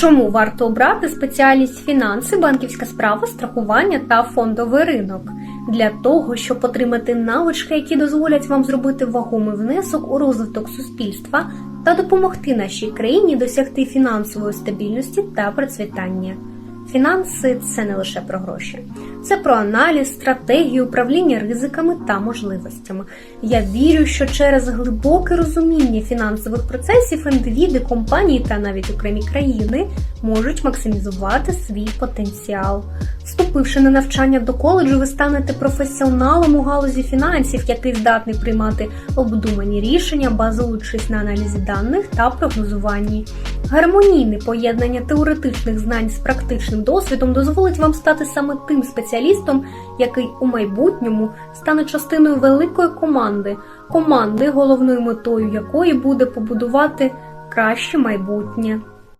Чому варто обрати спеціальність фінанси, банківська справа, страхування та фондовий ринок? Для того, щоб отримати навички, які дозволять вам зробити вагомий внесок у розвиток суспільства та допомогти нашій країні досягти фінансової стабільності та процвітання. Фінанси це не лише про гроші, це про аналіз, стратегію, управління ризиками та можливостями. Я вірю, що через глибоке розуміння фінансових процесів індивіди, компанії та навіть окремі країни можуть максимізувати свій потенціал. Вступивши на навчання до коледжу, ви станете професіоналом у галузі фінансів, який здатний приймати обдумані рішення, базуючись на аналізі даних та прогнозуванні. Гармонійне поєднання теоретичних знань з практичним досвідом дозволить вам стати саме тим спеціалістом, який у майбутньому стане частиною великої команди, команди, головною метою якої буде побудувати краще майбутнє.